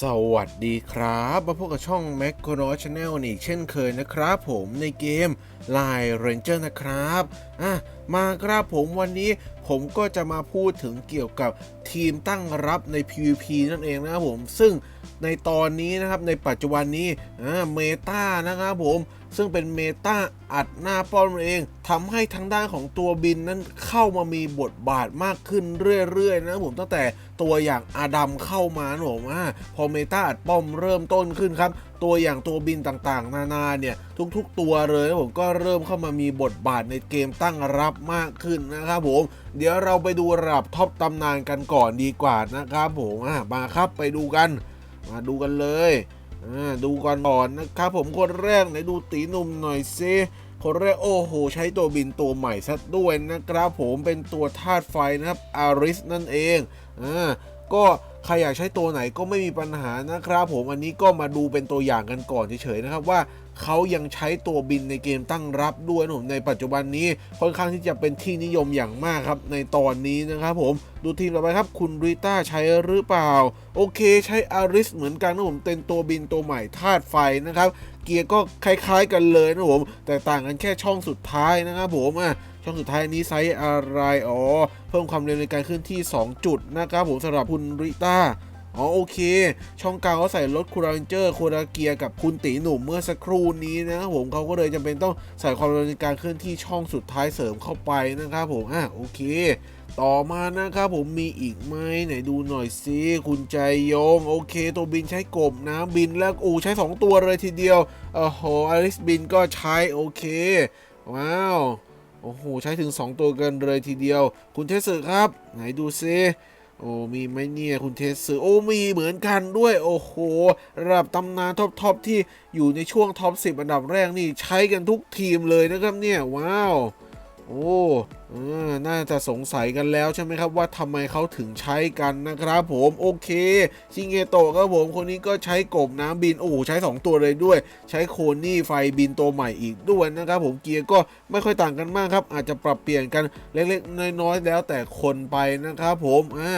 สวัสดีครับมาพบกับช่อง m a c โ o n o Channel อีกเช่นเคยนะครับผมในเกม Line Ranger นะครับอะมาครับผมวันนี้ผมก็จะมาพูดถึงเกี่ยวกับทีมตั้งรับใน PVP นั่นเองนะครับผม ซึ่ง ในตอนนี้นะครับในปัจจุบันนี้เมตานะครับผมซึ่งเป็นเมตาอัดหน้าป้อมเองทำให้ทางด้านของตัวบินนั้นเข้ามามีบทบาทมากขึ้นเรื่อยๆนะครับผมตั้งแต่ตัวอย่างอาดัมเข้ามานะผมอ่าพอเมตาอัดป้อมเริ่มต้นขึ้นครับ ตัวอย่างตัวบินต่างๆ นานาเนี่ยทุกๆ ตัวเลยนะผมก็เริ่มเข้ามามีบทบาทในเกมตั้งรับมากขึ้นนะครับผม เดี๋ยวเราไปดูระดับท็อปตำนานกันก่อนดีกว่านะครับผมอะมาครับไปดูกัน มาดูกันเลยอ่าดูก่อนก่อนนะครับผมคนแรกไหนดูตีหนุ่มหน่อยซิคนแรกโอ้โห ใช้ตัวบินตัวใหม่ซะด้วยนะครับผมเป็นตัวธาตุไฟนะครับอาริสนั่นเองอ่าก็ ใครอยากใช้ตัวไหนก็ไม่มีปัญหานะครับผมอันนี้ก็มาดูเป็นตัวอย่างกันก่อนเฉยๆนะครับว่าเขายังใช้ตัวบินในเกมตั้งรับด้วยผมในปัจจุบันนี้ค่อนข้างที่จะเป็นที่นิยมอย่างมากครับ ในตอนนี้นะครับผมดูทีมต่อไปครับ คุณริต้าใช้หรือเปล่า โอเคใช้อาริสเหมือนกันนะผมเป็นตัวบินตัวใหม่ธาตุไฟนะครับ เกียร์ก็คล้ายๆกันเลยนะผม แต่ต่างกันแค่ช่องสุดท้ายนะครับผมอะ ช่องสุดท้ายนี้ไซส์อะไรอ๋อเพิ่มความเร็วในการเคลื่อนที่ 2 จุดนะครับผมสำหรับคุณริต้าอ๋อโอเค ช่องกลางเขาใส่รถคูราเจอร์โคราเกียกับคุณตีหนุ่มเมื่อสักครู่นี้นะครับผมเขาก็เลยจำเป็นต้องใส่ความเร็วในการเคลื่อนที่ช่องสุดท้ายเสริมเข้าไปนะครับผมอะโอเค ต่อมานะครับผมมีอีกไหมไหนดูหน่อยสิคุณใจยง โอเค ตัวบินใช้กบนะบินแล้วอ้ใช้ 2 ตัวเลยทีเดียวโอ้โหอลิสบินก็ใช้โอเค ว้าว โอ้โห ใช้ถึง 2 ตัวกันเลยทีเดียว คุณเทสสึครับ ไหนดูซิโอ้มีไหมเนี่ยคุณเทสสึโอ้มีเหมือนกันด้วย โอ้โหระดับตำนานท็อปทอปที่อยู่ในช่วงท็อป10 อันดับแรกนี่ใช้กันทุกทีมเลยนะครับเนี่ย ว้าว โอ้น่าจะสงสัยกันแล้วใช่ไหมครับว่าทำไมเขาถึงใช้กันนะครับผมโอเคชิงเงโตะครับผมคนนี้ก็ใช้กบน้ำบินโอ้ใช้ 2 ตัวเลยด้วย ใช้โคนี่ไฟบินตัวใหม่อีกด้วยนะครับผมเกียร์ก็ไม่ค่อยต่างกันมากครับ อาจจะปรับเปลี่ยนกันเล็กๆ น้อยๆ แล้วแต่คนไปนะครับผมอ่า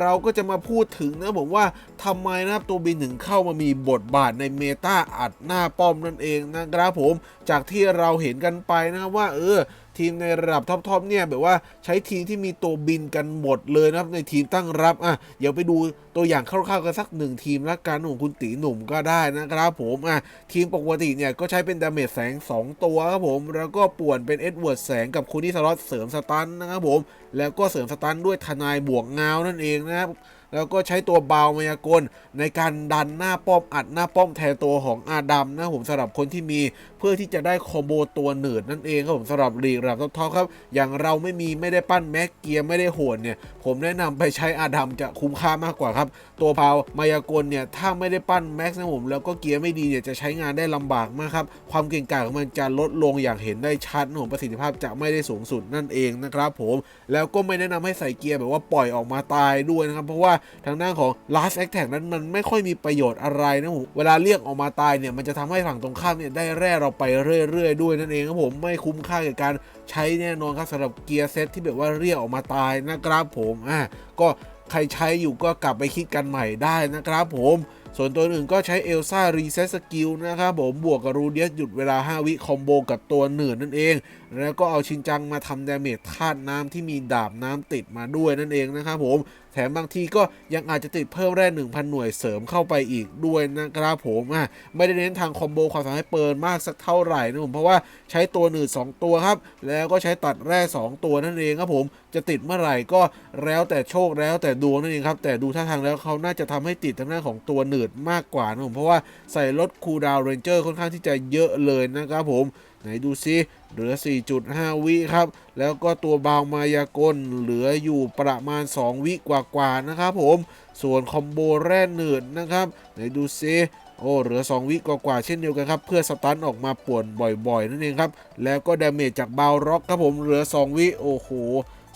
เราก็จะมาพูดถึงนะผมว่าทำไมนะครับตัวบินถึงเข้ามามีบทบาทในเมตาอัดหน้าป้อมนั่นเองนะครับผม จากที่เราเห็นกันไปนะครับว่าเออทีมในระดับท็อปๆเนี่ยแบบว่าใช้ทีมที่มีตัวบินกันหมดเลยนะครับในทีมตั้งรับอะเดี๋ยวไปดูตัวอย่างคร่าวๆกันสักหนึ่งทีมละกันของคุณตีหนุ่มก็ได้นะครับผมอะทีมปกติเนี่ยก็ใช้เป็นดาเมจแสง 2 ตัวครับผม แล้วก็ป่วนเป็นเอ็ดเวิร์ดแสงกับคุณนิสลอตเสริมสตันนะครับผม แล้วก็เสริมสตันด้วยทนายบวกเงานั่นเองนะครับแล้วก็ใช้ตัวบาวมายากลในการดันหน้าป้อมอัดหน้าป้อมแทนตัวของอาดัมนะผมสำหรับคนที่มี เพื่อที่จะได้คอมโบตัวหนืดนั่นเองครับผมสำหรับลีกระดับท็อปๆครับ อย่างเราไม่มีไม่ได้ปั้นแม็กเกียร์ไม่ได้โหดเนี่ย ผมแนะนำไปใช้อาดัมจะคุ้มค่ามากกว่าครับ ตัวบาวมายากลเนี่ย ถ้าไม่ได้ปั้นแม็กซ์นะผมแล้วก็เกียร์ไม่ดีเนี่ยจะใช้งานได้ลำบากมากครับ ความเก่งกาจของมันจะลดลงอย่างเห็นได้ชัดนะผมประสิทธิภาพจะไม่ได้สูงสุดนั่นเองนะครับผมแล้วก็ไม่แนะนำให้ใส่เกียร์แบบว่าปล่อยออกมาตายด้วยนะครับ เพราะว่าทางด้านของ last attack นั้นมันไม่ค่อยมีประโยชน์อะไรนะผมเวลาเรียกออกมาตายเนี่ยมันจะทำให้ฝั่งตรงข้ามเนี่ยได้แร่เราไปเรื่อยๆด้วยนั่นเองครับผมไม่คุ้มค่ากับการใช้แน่นอนครับสำหรับเกียร์เซตที่แบบว่าเรียกออกมาตายนะครับผมอะก็ใครใช้อยู่ก็กลับไปคิดกันใหม่ได้นะครับผมส่วนตัวอื่นก็ใช้เอลซ่ารีเซ็ตสกิลนะครับผมบวกกับรูเดียสหยุดเวลา 5 วิคอมโบกับตัวหนืดนั่นเอง แล้วก็เอาชินจังมาทำดาเมจธาตุน้ำที่มีดาบน้ำติดมาด้วยนั่นเองนะครับผมแถมบางทีก็ยังอาจจะติดเพิ่มแร่1,000 หน่วยเสริมเข้าไปอีกด้วยนะครับผมอะไม่ได้เน้นทางคอมโบความสามารถเปิดมากสักเท่าไหร่นะผมเพราะว่าใช้ตัวหนืด2 ตัวครับ แล้วก็ใช้ตัดแร่ 2 ตัวนั่นเองครับผมจะติดเมื่อไหร่ก็แล้วแต่โชคแล้วแต่ดวงนั่นเองครับแต่ดูท่าทางแล้วเขาน่าจะทำให้ติดทางด้านของตัวหนืดมากกว่านะผมเพราะว่าใส่ลดคูลดาวเรนเจอร์ค่อนข้างที่จะเยอะเลยนะครับผม ไหนดูซิเหลือ 4.5 วิครับ แล้วก็ตัวบาวมายากลเหลืออยู่ประมาณ 2 วิกว่าๆนะครับผม ส่วนคอมโบแร่หนืดนะครับ ไหนดูซิโอ้เหลือ 2 วิกว่าๆเช่นเดียวกันครับเพื่อสตันออกมาป่วนบ่อยๆ นั่นเองครับ แล้วก็ดาเมจจากบาวร็อกครับผมเหลือ 2 วิโอ้โห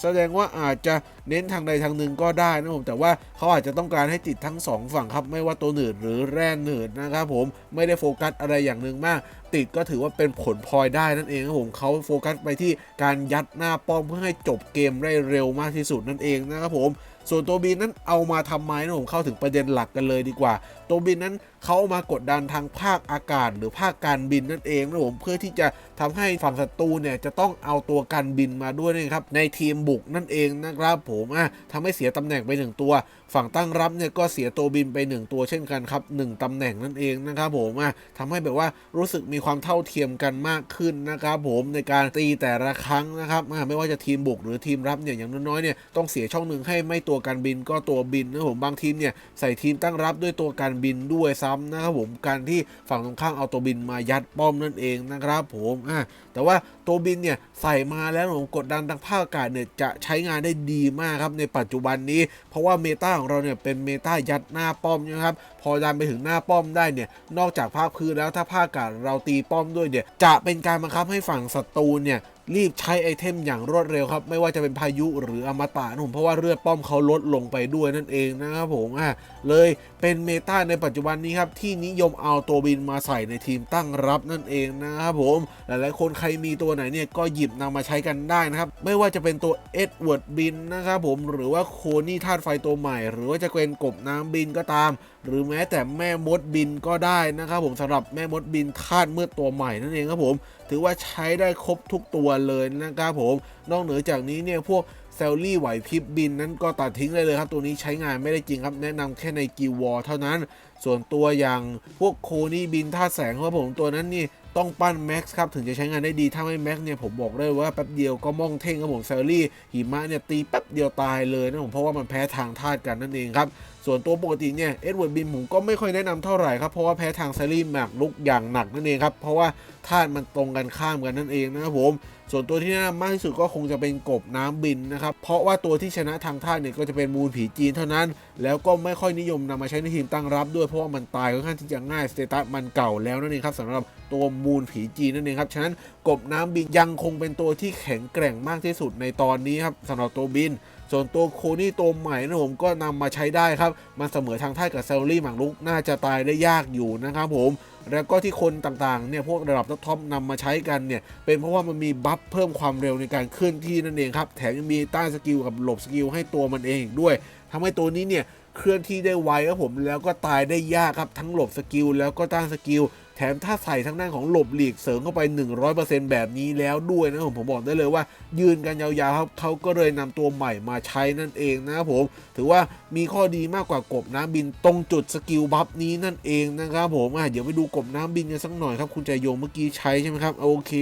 แสดงว่าอาจจะเน้นทางใดทางหนึ่งก็ได้นะผมแต่ว่าเขาอาจจะต้องการให้ติดทั้งสองฝั่งครับไม่ว่าตัวหนืดหรือแร่หนืดนะครับผมไม่ได้โฟกัสอะไรอย่างหนึ่งมาก ติดก็ถือว่าเป็นผลพลอยได้นั่นเองครับผมเขาโฟกัสไปที่การยัดหน้าป้อมเพื่อให้จบเกมได้เร็วมากที่สุดนั่นเองนะครับผม ส่วนตัวบินนั้นเอามาทำไมนะผมเข้าถึงประเด็นหลักกันเลยดีกว่า ตัวบินนั้นเขาเอามากดดันทางภาคอากาศ หรือภาคการบินนั่นเองนะผมเพื่อที่จะทำให้ฝั่งศัตรูเนี่ยจะต้องเอาตัวการบินมาด้วยนะครับในทีมบุกนั่นเองนะครับผมอะทำให้เสียตำแหน่งไปหนึ่งตัว ฝั่งตั้งรับเนี่ยก็เสียตัวบินไปหนึ่งตัวเช่นกันครับหนึ่งตำแหน่งนั่นเองนะครับผมอะทำให้แบบว่ารู้สึกมีความเท่าเทียมกันมากขึ้นนะครับผมในการตีแต่ละครั้งนะครับไม่ว่าจะทีมบุกหรือทีมรับเนี่ยอย่างน้อยๆเนี่ยต้องเสียช่องหนึ่งให้ไม่ตัววการบินก็ตัวบินนะผมบางทีมเนี่ยใส่ทีมตั้งรับด้วยตัวการบินด้วยซ้ำนะครับผมการที่ฝั่งตรงข้ามเอาตัวบินมายัดป้อมนั่นเองนะครับผมอะแต่ว่าตัวบินเนี่ยใส่มาแล้วผมกดดันทางภาคอากาศเนี่ยจะใช้งานได้ดีมากครับในปัจจุบันนี้ เพราะว่าเมตาของเราเนี่ยเป็นเมตายัดหน้าป้อมนะครับพอดันไปถึงหน้าป้อมได้เนี่ยนอกจากภาคพื้นแล้วถ้าภาคอากาศเราตีป้อมด้วยเนี่ยจะเป็นการบังคับให้ฝั่งศัตรูเนี่ย รีบใช้ไอเทมอย่างรวดเร็วครับ ไม่ว่าจะเป็นพายุหรืออมตะนะผมเพราะว่าเลือดป้อมเขาลดลงไปด้วยนั่นเองนะครับผมอะเลยเป็นเมตาในปัจจุบันนี้ครับ ที่นิยมเอาตัวบินมาใส่ในทีมตั้งรับนั่นเองนะครับผม หลายๆคนใครมีตัวไหนเนี่ยก็หยิบนำมาใช้กันได้นะครับ ไม่ว่าจะเป็นตัวเอ็ดเวิร์ดบินนะครับผมหรือว่าโคนี่ธาตุไฟตัวใหม่ หรือว่าจะเป็นกบน้ำบินก็ตาม หรือแม้แต่แม่มดบินก็ได้นะครับผมสำหรับแม่มดบินคาดเมืดตัวใหม่นั่นเองครับผม ถือว่าใช้ได้ครบทุกตัวเลยนะครับผมนอกเหนือจากนี้เนี่ยพวกเซลลี่ไหวพริบบินนั้นก็ตัดทิ้งได้เลยครับ ตัวนี้ใช้งานไม่ได้จริงครับแนะนำแค่ในกิววอเท่านั้น ส่วนตัวอย่างพวกโคนี่บินท่าแสงครับผมตัวนั้นนี่ ต้องปั้นแม็กซ์ครับถึงจะใช้งานได้ดี ถ้าไม่แม็กซ์เนี่ยผมบอกเลยว่าแป๊บเดียวก็ม่องเท่งครับผมเซลลี่หิมะเนี่ยตีแป๊บเดียวตายเลยนะผมเพราะว่ามันแพ้ทางธาตุกันนั่นเองครับส่วนตัวปกติเนี่ยเอ็ดเวิร์ดบินผมก็ไม่ค่อยแนะนำเท่าไหร่ครับเพราะว่าแพ้ทางเซรีแมกลุกอย่างหนักนั่นเองครับเพราะว่าธาตุมันตรงกันข้ามกันนั่นเองนะครับผมส่วนตัวที่แนะนำมากที่สุดก็คงจะเป็นกบน้ำบินนะครับ เพราะว่าตัวที่ชนะทางท่าเนี่ยก็จะเป็นมูลผีจีนเท่านั้น แล้วก็ไม่ค่อยนิยมนำมาใช้ในทีมตั้งรับด้วยเพราะว่ามันตายค่อนข้างที่จะง่ายสเตตัสมันเก่าแล้วนั่นเองครับสำหรับตัวมูลผีจีนนั่นเองครับ ฉะนั้นกบน้ำบินยังคงเป็นตัวที่แข็งแกร่งมากที่สุดในตอนนี้ครับสำหรับตัวบินส่วนตัวโคนี่ตัวใหม่นะผมก็นำมาใช้ได้ครับ มันเสมอทางท่ากับเซลลี่หมากรุกน่าจะตายได้ยากอยู่นะครับผมแล้วก็ที่คนต่างๆ เนี่ย พวกระดับท็อปนำมาใช้กันเนี่ย เป็นเพราะว่ามันมีบัฟเพิ่มความเร็วในการเคลื่อนที่นั่นเองครับ แถมยังมีต้านสกิลกับหลบสกิลให้ตัวมันเองด้วยทำให้ตัวนี้เนี่ย เคลื่อนที่ได้ไวครับผม แล้วก็ตายได้ยากครับ ทั้งหลบสกิลแล้วก็ต้านสกิล แถมถ้าใส่ทั้งด้านของหลบหลีกเสริมเข้าไป 100%แบบนี้แล้วด้วยนะผมผมบอกได้เลยว่า ยืนกันยาวๆครับเขาก็เลยนำตัวใหม่มาใช้นั่นเองนะครับผม ถือว่ามีข้อดีมากกว่ากบน้ำบินตรงจุดสกิลบัฟนี้นั่นเองนะครับผมอะเดี๋ยวไปดูกบน้ำบินกันสักหน่อยครับคุณใจโยงเมื่อกี้ใช้ใช่ไหมครับโอเค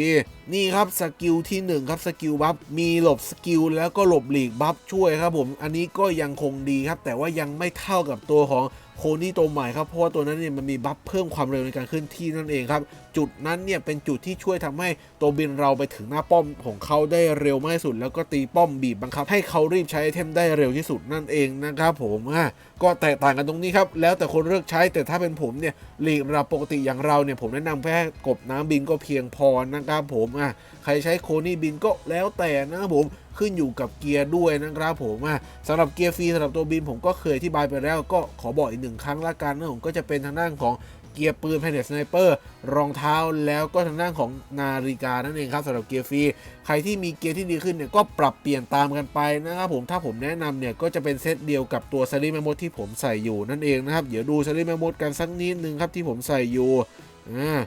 นี่ครับสกิลที่หนึ่งครับสกิลบัฟมีหลบสกิลแล้วก็หลบหลีกบัฟช่วยครับผม อันนี้ก็ยังคงดีครับ แต่ว่ายังไม่เท่ากับตัวของโคนี่ตัวใหม่ครับเพราะว่าตัวนั้นเนี่ยมันมีบัฟเพิ่มความเร็วในการเคลื่อนที่นั่นเองครับ จุดนั้นเนี่ยเป็นจุดที่ช่วยทำให้ตัวบินเราไปถึงหน้าป้อมของเขาได้เร็วมากที่สุด แล้วก็ตีป้อมบีบบังคับ ให้เขารีบใช้ไอเทมได้เร็วที่สุดนั่นเองนะครับผมอะก็แตกต่างกันตรงนี้ครับแล้วแต่คนเลือกใช้แต่ถ้าเป็นผมเนี่ยหลีกระปกติอย่างเราเนี่ยผมแนะนำแค่กบน้ำบินก็เพียงพอนะครับผมอะใครใช้โคนี่บินก็แล้วแต่นะครับผม ขึ้นอยู่กับเกียร์ด้วยนะครับผมอะสำหรับเกียร์ฟรีสำหรับตัวบินผมก็เคยอธิบายไปแล้ว ก็ขอบอกอีกหนึ่งครั้งละกันนะผมก็จะเป็นทางด้านของเกียร์ปืนแพนเนสไนเปอร์รองเท้าแล้วก็ทางด้านของนาฬิกานั่นเองครับสำหรับเกียร์ฟรีใครที่มีเกียร์ที่ดีขึ้นเนี่ยก็ปรับเปลี่ยนตามกันไปนะครับผมถ้าผมแนะนำเนี่ยก็จะเป็นเซตเดียวกับตัวซารีแมมมดที่ผมใส่อยู่นั่นเองนะครับเดี๋ยวดูซารีแมมมดกันสักนิดนึงครับที่ผมใส่อยู่อ่า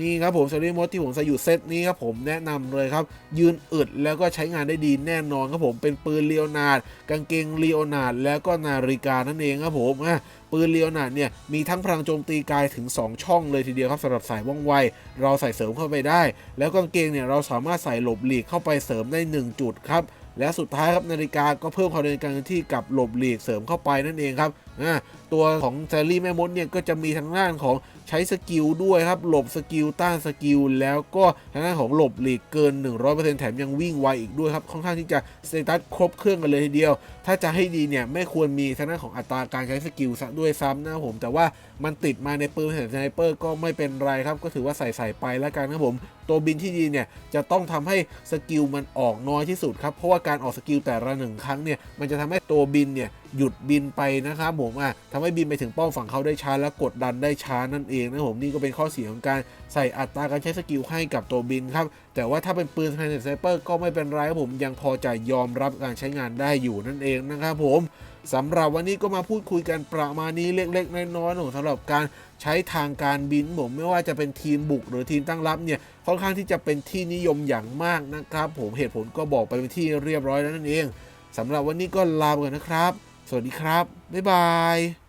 นี่ครับผมซาริมดที่ผมใส่อยู่เซตนี้ครับผมแนะนำเลยครับ ยืนอึดแล้วก็ใช้งานได้ดีแน่นอนครับผมเป็นปืนเลโอนาดกางเกงเลโอนาดแล้วก็นาฬิกานั่นเองครับผมอะปืนเลโอนาดเนี่ยมีทั้งพลังโจมตีกายถึง 2 ช่องเลยทีเดียวครับสำหรับสายว่องไว เราใส่เสริมเข้าไปได้ แล้วกางเกงเนี่ยเราสามารถใส่หลบหลีกเข้าไปเสริมได้ 1 จุดครับและสุดท้ายครับนาฬิกาก็เพิ่มความเร็วการเคลื่อนที่กับหลบหลีกเสริมเข้าไปนั่นเองครับ ตัวของแซลลี่แม่มดเนี่ยก็จะมีทางด้านของใช้สกิลด้วยครับ หลบสกิลต้านสกิลแล้วก็ทางด้านของหลบหลีกเกิน 100%แถมยังวิ่งไวอีกด้วยครับ ค่อนข้างที่จะสเตตัสครบเครื่องกันเลยทีเดียว ถ้าจะให้ดีเนี่ยไม่ควรมีทางด้านของอัตราการใช้สกิลซะด้วยซ้ำนะผม แต่ว่ามันติดมาในปืนแสไนเปอร์ก็ไม่เป็นไรครับ ก็ถือว่าใส่ใส่ไปแล้วกันนะครับผม ตัวบินที่ดีเนี่ยจะต้องทำให้สกิลมันออกน้อยที่สุดครับเพราะว่าการออกสกิลแต่ละหนึ่งครั้งเนี่ยมันจะทำให้ตัวบินเนี่ย หยุดบินไปนะครับผมอะทำให้บินไปถึงป้าฝั่งเขาได้ช้าและกดดันได้ช้านั่นเองนะผมนี่ก็เป็นข้อเสียของการใส่อัตราการใช้สกิลให้กับตัวบินครับแต่ว่าถ้าเป็นปืนแพนเนสไนเปอร์ก็ไม่เป็นไรครับผมยังพอจะยอมรับการใช้งานได้อยู่นั่นเองนะครับผมสำหรับวันนี้ก็มาพูดคุยกันประมาณนี้เล็กๆน้อยๆของสำหรับการใช้ทางการบินผมไม่ว่าจะเป็นทีมบุกหรือทีมตั้งรับเนี่ยค่อนข้างที่จะเป็นที่นิยมอย่างมากนะครับ ผมเหตุผลก็บอกไปเป็นที่เรียบร้อยแล้วนั่นเองสำหรับวันนี้ก็ลาไปก่อนนะครับ สวัสดีครับ บ๊ายบาย